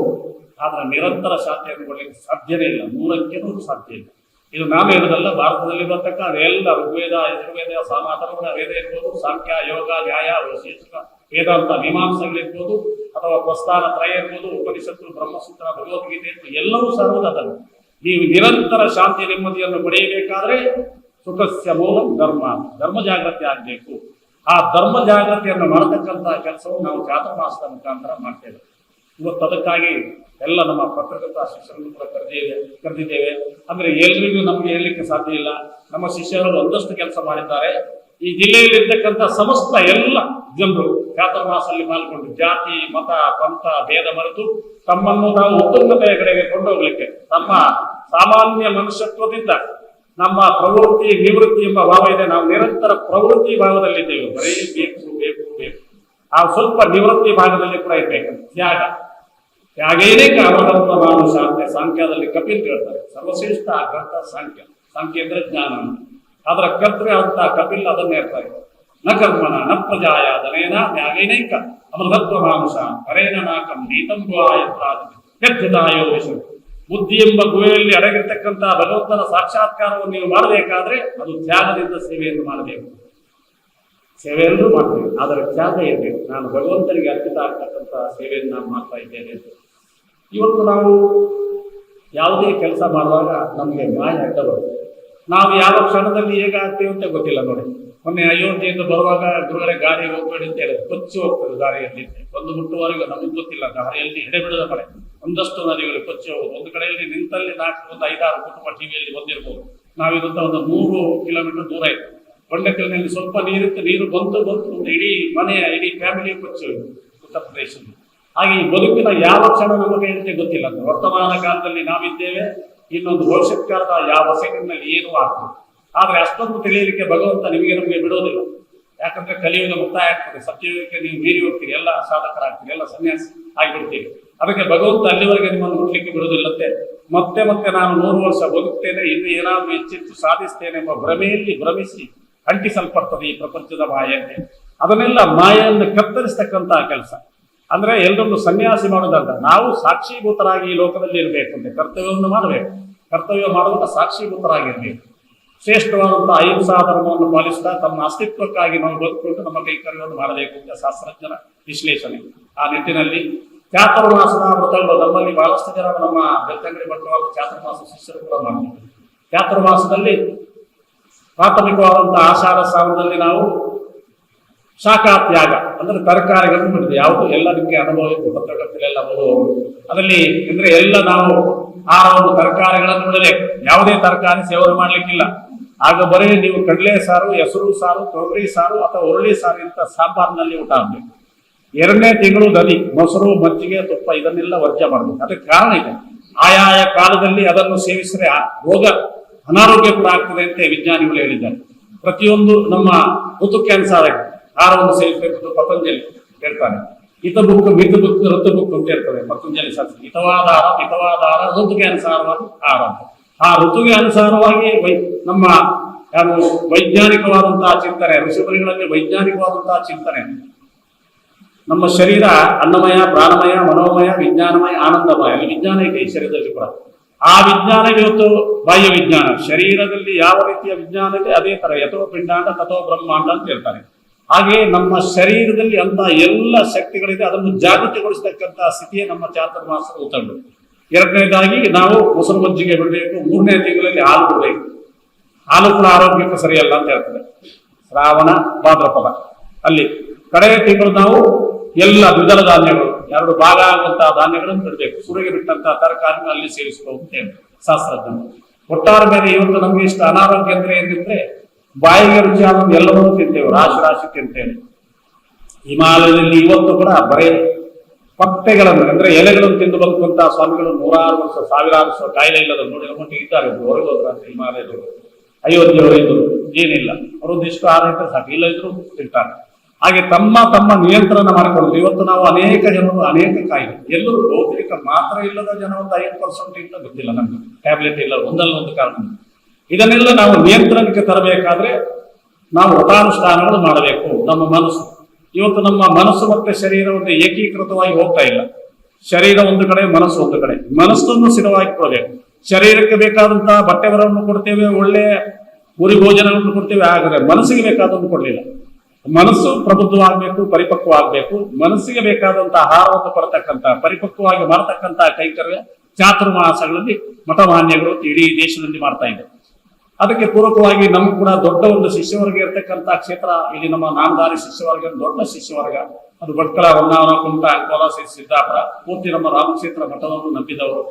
ಆದ್ರೆ ನಿರಂತರ ಸಾಧ್ಯ ಅನ್ಕೊಳ್ಳಿಕ್ಕೆ ಸಾಧ್ಯನೇ ಇಲ್ಲ. ನೂರಕ್ಕೆ ನೂರು ಸಾಧ್ಯ ಇಲ್ಲ. ಇದು ಹೇಳೋದಲ್ಲ ಭಾರತದಲ್ಲಿ ಬರ್ತಕ್ಕ ಅದೆಲ್ಲ ಋಗ್ವೇದ, ಯಜುರ್ವೇದ ಸಾಮಾಧರ್ಮ ವೇದ ಇರ್ಬೋದು. ಸಾಂಖ್ಯ, ಯೋಗ, ನ್ಯಾಯ ವಿಶೇಷಕ ವೇದಾಂತ ಮೀಮಾಂಸಗಳಿರ್ಬೋದು, ಅಥವಾ ಪ್ರಸ್ಥಾನ ತ್ರಯ ಇರ್ಬೋದು, ಉಪನಿಷತ್ತು, ಬ್ರಹ್ಮಸೂತ್ರ, ಭಗವದ್ಗೀತೆ ಎಲ್ಲವೂ ಸರ್ವದಲ್ಲ ನೀವು ನಿರಂತರ ಶಾಂತಿ ನೆಮ್ಮದಿಯನ್ನು ಪಡೆಯಬೇಕಾದ್ರೆ ಸುಖಸ್ಯ ಮೂಲ ಧರ್ಮ ಧರ್ಮ ಜಾಗೃತಿ ಆಗಬೇಕು. ಆ ಧರ್ಮ ಜಾಗೃತಿಯನ್ನು ಮಾಡತಕ್ಕಂತಹ ಕೆಲಸವನ್ನು ನಾವು ಚಾತುರ್ಮಾಸದ ಮುಖಾಂತರ ಮಾಡ್ತೇವೆ ಇವತ್ತು ಅದಕ್ಕಾಗಿ ಎಲ್ಲ ನಮ್ಮ ಪತ್ರಕರ್ತ ಶಿಷ್ಯರನ್ನು ಕೂಡ ಕರೆದಿದ್ದೇವೆ ಕರೆದಿದ್ದೇವೆ. ಅಂದ್ರೆ ಎಲ್ರಿಗೂ ನಮಗೆ ಹೇಳಲಿಕ್ಕೆ ಸಾಧ್ಯ ಇಲ್ಲ. ನಮ್ಮ ಶಿಷ್ಯರು ಒಂದಷ್ಟು ಕೆಲಸ ಮಾಡಿದ್ದಾರೆ. ಈ ಜಿಲ್ಲೆಯಲ್ಲಿರ್ತಕ್ಕಂಥ ಸಮಸ್ತ ಎಲ್ಲ ಜನರು ಚಾತುರ್ಮಾಸಲ್ಲಿ ಪಾಲ್ಗೊಂಡು ಜಾತಿ, ಮತ, ಪಂಥ, ಭೇದ ಮರೆತು ತಮ್ಮನ್ನು ನಾವು ಉತ್ತುಂಗತೆಯ ಕಡೆಗೆ ಕೊಂಡೋಗ್ಲಿಕ್ಕೆ ನಮ್ಮ ಸಾಮಾನ್ಯ ಮನುಷ್ಯತ್ವದಿಂದ ನಮ್ಮ ಪ್ರವೃತ್ತಿ, ನಿವೃತ್ತಿ ಎಂಬ ಭಾವ ಇದೆ. ನಾವು ನಿರಂತರ ಪ್ರವೃತ್ತಿ ಭಾವದಲ್ಲಿದ್ದೇವೆ ಬರೀ ಬೇಕು ಬೇಕು ಬೇಕು. ಆ ಸ್ವಲ್ಪ ನಿವೃತ್ತಿ ಭಾಗದಲ್ಲಿ ಕೂಡ ಇರ್ಬೇಕು. ತ್ಯಾಗ. ತ್ಯಾಗೇನೇ ಕಾಮಧರ್ಮ ಮಾನುಷ ಅಂತ ಸಾಂಖ್ಯದಲ್ಲಿ ಕಪಿಲ್ ಹೇಳ್ತಾರೆ, ಸರ್ವಶ್ರೇಷ್ಠ ಕರ್ತ ಸಾಂಖ್ಯ ಸಾಂಖ್ಯ ಅಂದ್ರೆ ಜ್ಞಾನ ಅದರ ಕರ್ತೃ ಅಂತ ಕಪಿಲ್ ಅದನ್ನ ಹೇಳ್ತಾರೆ. ನ ಕರ್ಮಣ ನ ಪ್ರಜಾಯ ಧನೇನ ತ್ಯಾಗೇನೈಕ ಅಮೃತತ್ವ ಮಾಂಸ ಕರೇನ ನಾಕಂ ನೀತಂ ಯಜ್ಜತಾಯೋ ವಿಷಯ ಬುದ್ಧಿ ಎಂಬ ಗುಹೆಯಲ್ಲಿ ಅಡಗಿರ್ತಕ್ಕಂತಹ ಭಗವಂತನ ಸಾಕ್ಷಾತ್ಕಾರವನ್ನು ನೀವು ಮಾಡಬೇಕಾದ್ರೆ ಅದು ತ್ಯಾಗದಿಂದ ಸೇವೆಯನ್ನು ಮಾಡಬೇಕು. ಸೇವೆಯನ್ನು ಮಾಡ್ತೇವೆ ಆದರೆ ತ್ಯಾಗ ಇರಬೇಕು. ನಾನು ಭಗವಂತನಿಗೆ ಅರ್ಪಿತ ಆಗ್ತಕ್ಕಂತಹ ಸೇವೆಯನ್ನು ನಾನು ಮಾಡ್ತಾ ಇದ್ದೇನೆ. ಇವತ್ತು ನಾವು ಯಾವುದೇ ಕೆಲಸ ಮಾಡುವಾಗ ನಮಗೆ ಅಡ್ಡ ಬರುತ್ತೆ ನಾವು ಯಾವ ಕ್ಷಣದಲ್ಲಿ ಹೇಗಾಗ್ತೇವೆ ಅಂತ ಗೊತ್ತಿಲ್ಲ ನೋಡಿ. ಮೊನ್ನೆ ಅಯೋಧ್ಯೆಯಿಂದ ಬರುವಾಗ ಗುರುಗಳೇ ಗಾಡಿ ಹೋಗ್ಬೇಡಿ ಅಂತ ಹೇಳಿದ್ರು. ಕೊಚ್ಚಿ ಹೋಗ್ತದೆ ದಾರಿಯಲ್ಲಿ. ಒಂದು ಮುಟ್ಟುವರೆಗೂ ನಮಗೆ ಗೊತ್ತಿಲ್ಲ. ದಾರಿಯಲ್ಲಿ ಎಡೆಬಿಡದ ಕಡೆ. ಒಂದಷ್ಟು ನದಿಗಳು ಕೊಚ್ಚಿ ಒಂದು ಕಡೆಯಲ್ಲಿ ನಿಂತಲ್ಲಿ ನಾಲ್ಕು, ಒಂದು ಐದಾರು ಕುಟುಂಬ ಟಿವಿಯಲ್ಲಿ ಬಂದಿರ್ಬೋದು. ನಾವಿಗಂತ ಒಂದು ನೂರು ಕಿಲೋಮೀಟರ್ ದೂರ ಇತ್ತು ಕೊಂಡಕಲ್ನಲ್ಲಿ ಸ್ವಲ್ಪ ನೀರಿತ್ತು. ನೀರು ಬಂತು ಬಂತು. ಇಡೀ ಮನೆಯ, ಇಡೀ ಫ್ಯಾಮಿಲಿ ಕೊಚ್ಚು ಉತ್ತರ ಪ್ರದೇಶದಲ್ಲಿ. ಹಾಗೆ ಈ ಬದುಕಿನ ಯಾವ ಕ್ಷಣ ನಮ್ಮ ಕೈಯಲ್ಲಿ ಗೊತ್ತಿಲ್ಲ. ವರ್ತಮಾನ ಕಾಲದಲ್ಲಿ ನಾವಿದ್ದೇವೆ, ಇನ್ನೊಂದು ಭವಿಷ್ಯತ್ ಕಾಲದ ಯಾವ ಸೆಕೆಂಡ್ನಲ್ಲಿ ಏನು ಆಗ್ತದೆ ಆದ್ರೆ ಅಷ್ಟೊಂದು ತಿಳಿಯಲಿಕ್ಕೆ ಭಗವಂತ ನಿಮಗೆ ನಮಗೆ ಬಿಡೋದಿಲ್ಲ. ಯಾಕಂದ್ರೆ ಕಲಿಯುವುದು ಮುಕ್ತಾಯ ಆಗ್ತದೆ. ಸತ್ಯಯುಗಕ್ಕೆ ನೀವು ಮೀರಿ ಹೋಗ್ತೀರಿ. ಎಲ್ಲ ಸಾಧಕರಾಗ್ತೀರಿ. ಎಲ್ಲ ಸನ್ಯಾಸಿ ಆಗಿಬಿಡ್ತೀರಿ. ಅದಕ್ಕೆ ಭಗವಂತ ಅಲ್ಲಿವರೆಗೆ ನಿಮ್ಮನ್ನು ನೋಡಲಿಕ್ಕೆ ಬಿಡುವುದಿಲ್ಲಂತೆ ಮತ್ತೆ ಮತ್ತೆ ನಾನು ನೂರು ವರ್ಷ ಬದುಕ್ತೇನೆ, ಇನ್ನು ಏನಾದರೂ ಹೆಚ್ಚೆಚ್ಚು ಸಾಧಿಸ್ತೇನೆ ಎಂಬ ಭ್ರಮೆಯಲ್ಲಿ ಭ್ರಮಿಸಿ ಅಂಟಿಸಲ್ಪಡ್ತದೆ ಈ ಪ್ರಪಂಚದ ಮಾಯಕ್ಕೆ ಅದನ್ನೆಲ್ಲ ಮಾಯೆಯನ್ನು ಕತ್ತರಿಸ್ತಕ್ಕಂತಹ ಕೆಲಸ. ಅಂದ್ರೆ ಎಲ್ಲರನ್ನು ಸನ್ಯಾಸಿ ಮಾಡೋದಲ್ಲ ನಾವು ಸಾಕ್ಷೀಭೂತರಾಗಿ ಈ ಲೋಕದಲ್ಲಿ ಇರಬೇಕು ಅಂತ ಕರ್ತವ್ಯವನ್ನು ಮಾಡಬೇಕು. ಕರ್ತವ್ಯ ಮಾಡುವಾಗ ಸಾಕ್ಷೀಭೂತರಾಗಿರ್ಬೇಕು. ಶ್ರೇಷ್ಠವಾದಂತಹ ಅಹಿಂಸಾ ಧರ್ಮವನ್ನು ಪಾಲಿಸ್ತಾ ತಮ್ಮ ಅಸ್ತಿತ್ವಕ್ಕಾಗಿ ನಾವು ಬದುಕೊಂಡು ನಮ್ಮ ಕೈಕರ್ಯವನ್ನು ಮಾಡಬೇಕು ಅಂತ ಶಾಸ್ತ್ರಜ್ಞರ ವಿಶ್ಲೇಷಣೆ. ಆ ನಿಟ್ಟಿನಲ್ಲಿ ಚಾತುರ್ಮಾಸದ ವ್ರತಗಳು ನಮ್ಮಲ್ಲಿ ಬಹಳಷ್ಟು ಜನ ನಮ್ಮ ಬೆಳ್ತಂಗಡಿ ಭಟ್ಟವಾದ ಚಾತುರ್ಮಾಸ ಶಿಷ್ಯರು ಕೂಡ ಮಾಡ್ತಾರೆ ಚಾತುರ್ಮಾಸದಲ್ಲಿ ಪ್ರಾಥಮಿಕವಾದಂತಹ ಆಷಾಢ ಸ್ಥಾನದಲ್ಲಿ ನಾವು ಶಾಖಾ ತ್ಯಾಗ ಅಂದ್ರೆ ತರಕಾರಿಗಳನ್ನು ಬಿಡುತ್ತೆ ಯಾವುದು ಎಲ್ಲ ಅದಕ್ಕೆ ಅನುಭವ ಇತ್ತು ಪತ್ರಕರ್ತಲೆಲ್ಲ ಓದುವವರು ಅದರಲ್ಲಿ ಅಂದ್ರೆ ಎಲ್ಲ ನಾವು ಆ ಒಂದು ತರಕಾರಿಗಳನ್ನು ಬಿಡಬೇಕು ಯಾವುದೇ ತರಕಾರಿ ಸೇವನೆ ಮಾಡ್ಲಿಕ್ಕಿಲ್ಲ. ಆಗ ಬರೀ ನೀವು ಕಡಲೆ ಸಾರು, ಹೆಸರು ಸಾರು, ತೊಗರಿ ಸಾರು ಅಥವಾ ಹುರುಳಿ ಸಾರು ಇಂಥ ಸಾಂಬಾರಿನಲ್ಲಿ ಊಟ ಆಗಬೇಕು. ಎರಡನೇ ತಿಂಗಳು ದನಿ ಮೊಸರು, ಮಜ್ಜಿಗೆ, ತುಪ್ಪ, ಇದನ್ನೆಲ್ಲ ವರ್ಜ ಮಾಡಬೇಕು. ಅದಕ್ಕೆ ಕಾರಣ ಇದೆ. ಆಯಾಯ ಕಾಲದಲ್ಲಿ ಅದನ್ನು ಸೇವಿಸಿದ್ರೆ ರೋಗ ಅನಾರೋಗ್ಯ ಕೂಡ ಆಗ್ತದೆ ಅಂತ ವಿಜ್ಞಾನಿಗಳು ಹೇಳಿದ್ದಾರೆ. ಪ್ರತಿಯೊಂದು ನಮ್ಮ ಋತುಕ್ಕೆ ಅನುಸಾರ ಆಹಾರವನ್ನು ಸೇವಿಸಬೇಕು ಪತಂಜಲಿ ಹೇಳ್ತಾನೆ ಹಿತ ಬುಕ್ ಮಿತ ಬುಕ್ ಋತು ಬುಕ್ ಅಂತ ಹೇಳ್ತಾರೆ ಪತಂಜಲಿ ಶಾಸ್ತ್ರ. ಹಿತವಾದಾರ ಮಿತವಾದಾರ ಋತುಗೆ ಅನುಸಾರವಾಗಿ ಆಹಾರ ಆ ಋತುಗೆ ಅನುಸಾರವಾಗಿ ವೈ ನಮ್ಮ ಯಾರು ವೈಜ್ಞಾನಿಕವಾದಂತಹ ಚಿಂತನೆ ಋಷಿಪರಿಗಳಲ್ಲಿ ವೈಜ್ಞಾನಿಕವಾದಂತಹ ಚಿಂತನೆ. ನಮ್ಮ ಶರೀರ ಅನ್ನಮಯ, ಪ್ರಾಣಮಯ, ಮನೋಮಯ, ವಿಜ್ಞಾನಮಯ, ಆನಂದಮಯ. ಅಲ್ಲಿ ವಿಜ್ಞಾನ ಇದೆ ಈ ಶರೀರದಲ್ಲಿ ಕೂಡ. ಆ ವಿಜ್ಞಾನ ಇವತ್ತು ಬಾಹ್ಯ ವಿಜ್ಞಾನ. ಶರೀರದಲ್ಲಿ ಯಾವ ರೀತಿಯ ವಿಜ್ಞಾನ ಇದೆ ಅದೇ ತರ ಯಥೋ ಪಿಂಡಾಂಡ ತಥೋ ಬ್ರಹ್ಮಾಂಡ ಅಂತ ಹೇಳ್ತಾರೆ. ಹಾಗೆ ನಮ್ಮ ಶರೀರದಲ್ಲಿ ಅಂತ ಎಲ್ಲ ಶಕ್ತಿಗಳಿದೆ, ಅದನ್ನು ಜಾಗೃತಿಗೊಳಿಸತಕ್ಕಂತಹ ಸ್ಥಿತಿಯೇ ನಮ್ಮ ಚಾತುರ್ಮಾಸದ ತಂಡು. ಎರಡನೇದಾಗಿ ನಾವು ಮೊಸರು ಮಜ್ಜಿಗೆ ಬಿಡಬೇಕು, ಮೂರನೇ ತಿಂಗಳಲ್ಲಿ ಹಾಲು ಬಿಡಬೇಕು. ಹಾಲು ಕೂಡ ಆರೋಗ್ಯಕ್ಕೆ ಸರಿಯಲ್ಲ ಅಂತ ಹೇಳ್ತಾರೆ. ಶ್ರಾವಣ, ಭಾದ್ರಪದ. ಅಲ್ಲಿ ಕಡೆಯ ತಿಂಗಳು ನಾವು ಎಲ್ಲ ದ್ವಿದಳ ಧಾನ್ಯಗಳು, ಎರಡು ಭಾಗ ಆಗುವಂತಹ ಧಾನ್ಯಗಳನ್ನು ಬಿಡಬೇಕು. ಸುರಿಗೆ ಬಿಟ್ಟಂತಹ ತರಕಾರಿ ಅಲ್ಲಿ ಸೇರಿಸಬಹುದು ಶಾಸ್ತ್ರಜ್ಞರು. ಒಟ್ಟಾರೆ ಮೇಲೆ ಇವತ್ತು ನಮ್ಗೆ ಇಷ್ಟು ಅನಾರೋಗ್ಯ ಅಂದ್ರೆ ಏನಿದ್ರೆ ಬಾಯಿಗೆ ರುಚಿಯಾದ ಎಲ್ಲವನ್ನೂ ತಿಂತೇವೆ, ರಾಶಿ ರಾಶಿ ತಿಂತೇವೆ. ಹಿಮಾಲಯದಲ್ಲಿ ಇವತ್ತು ಕೂಡ ಬರೇ ಪತ್ತೆಗಳನ್ನು, ಅಂದ್ರೆ ಎಲೆಗಳನ್ನು ತಿಂದು ಬದುಕುವಂತಹ ಸ್ವಾಮಿಗಳು ನೂರಾರು ವರ್ಷ, ಸಾವಿರಾರು ವರ್ಷ ಕಾಯಿಲೆ ಇಲ್ಲದ ನೋಡಿ ನಮ್ಮೊಟ್ಟಿಗೆ ಇದ್ದಾರೆ. ಇವ್ರು ಹಿಮಾಲಯದವರು. ಅಯೋಧ್ಯೆಯವರು ಇದ್ರು ಏನಿಲ್ಲ. ಅವರು ಇಷ್ಟು ಆರೋಗ್ಯ ಸಾಕು, ಇಲ್ಲ ಇದ್ರು ತಿಂತಾರೆ. ಹಾಗೆ ತಮ್ಮ ತಮ್ಮ ನಿಯಂತ್ರಣ ಮಾಡಿಕೊಳ್ಳೋದು. ಇವತ್ತು ನಾವು ಅನೇಕ ಜನರು, ಅನೇಕ ಕಾಯಿಲೆ. ಎಲ್ಲರೂ ಭೌತಿಕ ಮಾತ್ರ ಇಲ್ಲದ ಜನ ಒಂದು ಐದು ಪರ್ಸೆಂಟ್ ಇಂದ ಗೊತ್ತಿಲ್ಲ ನಮ್ಗೆ. ಟ್ಯಾಬ್ಲೆಟ್ ಇಲ್ಲ, ಒಂದಲ್ಲ ಒಂದು ಕಾರಣ. ಇದನ್ನೆಲ್ಲ ನಾವು ನಿಯಂತ್ರಣಕ್ಕೆ ತರಬೇಕಾದ್ರೆ ನಾವು ವ್ರತಾನುಷ್ಠಾನಗಳು ಮಾಡಬೇಕು, ನಮ್ಮ ಮನಸ್ಸು. ಇವತ್ತು ನಮ್ಮ ಮನಸ್ಸು ಮತ್ತೆ ಶರೀರ ಒಂದು ಏಕೀಕೃತವಾಗಿ ಹೋಗ್ತಾ ಇಲ್ಲ. ಶರೀರ ಒಂದು ಕಡೆ, ಮನಸ್ಸು ಒಂದು ಕಡೆ. ಮನಸ್ಸನ್ನು ಸ್ಥಿರವಾಗಿ ಕೊಡಬೇಕು ಶರೀರಕ್ಕೆ ಬೇಕಾದಂತಹ ಬಟ್ಟೆಗಳನ್ನು ಕೊಡ್ತೇವೆ, ಒಳ್ಳೆ ಉರಿ ಭೋಜನವನ್ನು ಕೊಡ್ತೇವೆ ಆದರೆ ಮನಸ್ಸಿಗೆ ಬೇಕಾದನ್ನು ಕೊಡಲಿಲ್ಲ. ಮನಸ್ಸು ಪ್ರಬುದ್ಧವಾಗಬೇಕು, ಪರಿಪಕ್ವವಾಗಬೇಕು. ಮನಸ್ಸಿಗೆ ಬೇಕಾದಂತಹ ಆಹಾರವನ್ನು ಕೊಡತಕ್ಕಂತ ಪರಿಪಕ್ವವಾಗಿ ಮಾಡತಕ್ಕಂತಹ ಕೈಕರ್ಯ ಚಾತುರ್ಮಾಸಗಳಲ್ಲಿ ಮಠಮಾನ್ಯಗಳು ಇಡೀ ದೇಶದಲ್ಲಿ ಮಾಡ್ತಾ ಇದ್ದಾರೆ ಅದಕ್ಕೆ ಪೂರಕವಾಗಿ ನಮ್ಗೆ ಕೂಡ ದೊಡ್ಡ ಒಂದು ಶಿಷ್ಯವರ್ಗ ಇರತಕ್ಕಂತ ಕ್ಷೇತ್ರ. ಇಲ್ಲಿ ನಮ್ಮ ನಾಮಧಾರಿ ಶಿಷ್ಯವರ್ಗ, ದೊಡ್ಡ ಶಿಷ್ಯವರ್ಗ. ಅದು ಭಟ್ಕಳ, ಹೊನ್ನಾವರ, ಕುಮಟ, ಅಂಕೋಲ ಸಿದ್ದಾಪುರ, ಪೂರ್ತಿ ನಮ್ಮ ರಾಮಕ್ಷೇತ್ರ ಮಠವನ್ನು ನಂಬಿದವರು.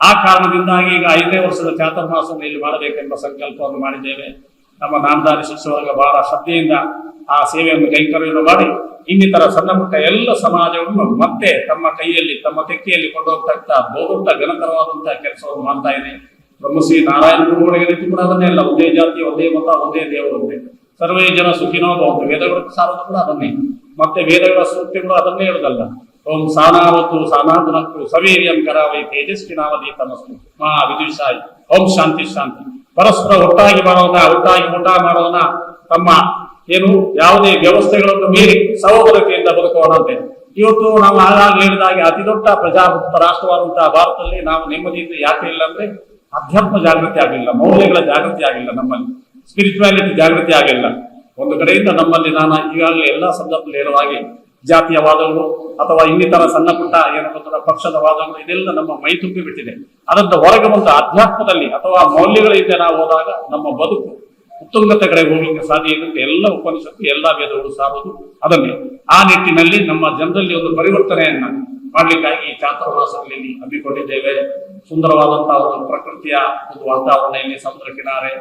ಆ ಕಾರಣದಿಂದಾಗಿ ಈಗ ಐದನೇ ವರ್ಷದ ಚಾತುರ್ಮಾಸವನ್ನು ಇಲ್ಲಿ ಮಾಡಬೇಕೆಂಬ ಸಂಕಲ್ಪವನ್ನು ಮಾಡಿದ್ದೇವೆ. ನಮ್ಮ ನಾಮಧಾರಿ ಶಿಷ್ಯವರ್ಗ ಬಹಳ ಶ್ರದ್ಧೆಯಿಂದ ಆ ಸೇವೆಯನ್ನು ಕೈಕರ್ಯ ಮಾಡಿ, ಇನ್ನಿತರ ಸಣ್ಣ ಪುಟ್ಟ ಎಲ್ಲ ಸಮಾಜವನ್ನು ಮತ್ತೆ ತಮ್ಮ ಕೈಯಲ್ಲಿ, ತಮ್ಮ ತೆಕ್ಕೆಯಲ್ಲಿ ಕೊಂಡೋಗ್ತಕ್ಕ ಬಹುದೊಡ್ಡ ಘನಕರವಾದಂತಹ ಕೆಲಸವನ್ನು ಮಾಡ್ತಾ ಇದೆ ಬ್ರಹ್ಮಶ್ರೀ ನಾರಾಯಣ ಗುರುಗಳಿಗೆ ಕೂಡ ಅದನ್ನೇ ಅಲ್ಲ, ಒಂದೇ ಜಾತಿ, ಒಂದೇ ಮತ, ಒಂದೇ ದೇವರು ಒಂದೇ ಸರ್ವೇ ಜನ ಸುಖಿನೋ ಬಹುದು ವೇದಗಳ ಸಾರೋದು ಕೂಡ ಅದನ್ನೇ. ಮತ್ತೆ ವೇದಗಳ ಸೂಕ್ತಿಗಳು ಅದನ್ನೇ ಹೇಳುದಲ್ಲ. ಓಂ ಸಾನಾವತ್ತು ಸಾನಾಗುಣಕ್ಕು ಸವೀರ್ಯಂ ಕರಾವೈ ತೇಜಸ್ವಿ ನಾವದೀತಮಸ್ತು ಮಾ ವಿದ್ವಿಷಾಯಿ ಓಂ ಶಾಂತಿ ಶಾಂತಿ. ಪರಸ್ಪರ ಒಟ್ಟಾಗಿ ಮಾಡೋದನ್ನ, ಒಟ್ಟಾಗಿ ಊಟ ಮಾಡೋಣ ತಮ್ಮ ಏನು ಯಾವುದೇ ವ್ಯವಸ್ಥೆಗಳನ್ನು ಮೀರಿ ಸಹೋದರತೆಯಿಂದ ಬದುಕೋಣಂತೆ ಇವತ್ತು ನಾವು ಆಗಾಗ ಹೇಳಿದಾಗೆ ಅತಿ ದೊಡ್ಡ ಪ್ರಜಾಪ್ರಭುತ್ವ ರಾಷ್ಟ್ರವಾದಂತಹ ಭಾರತದಲ್ಲಿ ನಾವು ನೆಮ್ಮದಿಯಿಂದ ಯಾಕೆ ಇಲ್ಲ ಅಂದ್ರೆ ಅಧ್ಯಾತ್ಮ ಜಾಗೃತಿ ಆಗಿಲ್ಲ, ಮೌಲ್ಯಗಳ ಜಾಗೃತಿ ಆಗಿಲ್ಲ, ನಮ್ಮಲ್ಲಿ ಸ್ಪಿರಿಚುವಾಲಿಟಿ ಜಾಗೃತಿ ಆಗಿಲ್ಲ. ಒಂದು ಕಡೆಯಿಂದ ನಮ್ಮಲ್ಲಿ ನಾನು ಈಗಾಗಲೇ ಎಲ್ಲಾ ಸಂದರ್ಭದಲ್ಲಿ ಹೇಳುವ ಹಾಗೆ ಜಾತಿಯ ವಾದಗಳು ಅಥವಾ ಇನ್ನಿತರ ಸಣ್ಣ ಪುಟ್ಟ ಏನು ಗೊತ್ತದ ಪಕ್ಷದ ವಾದಗಳು, ಇದೆಲ್ಲ ನಮ್ಮ ಮೈ ತುಂಬಿ ಬಿಟ್ಟಿದೆ. ಅದರಿಂದ ಹೊರಗೆ ಬಂದ ಅಧ್ಯಾತ್ಮದಲ್ಲಿ ಅಥವಾ ಮೌಲ್ಯಗಳಿಂದ ನಾವು ಹೋದಾಗ ನಮ್ಮ ಬದುಕು ಉತ್ತುಂಗತೆ ಕಡೆ ಹೋಗ್ಲಿಕ್ಕೆ ಸಾಧ್ಯ ಇದೆ ಎಲ್ಲ ಉಪನಿಷತ್ತು, ಎಲ್ಲ ವೇದಗಳು ಸಾರೋದು ಅದನ್ನೇ. ಆ ನಿಟ್ಟಿನಲ್ಲಿ ನಮ್ಮ ಜನರಲ್ಲಿ ಒಂದು ಪರಿವರ್ತನೆಯನ್ನ ಮಾಡ್ಲಿಕ್ಕಾಗಿ ಚಾತುರ್ಮಾಸಗಳಲ್ಲಿ ಹಮ್ಮಿಕೊಂಡಿದ್ದೇವೆ. ಸುಂದರವಾದಂತಹ ಒಂದು ಪ್ರಕೃತಿಯ ಒಂದು ವಾತಾವರಣ ಇಲ್ಲಿ ಸಮುದ್ರ ಕಿನಾರೆ.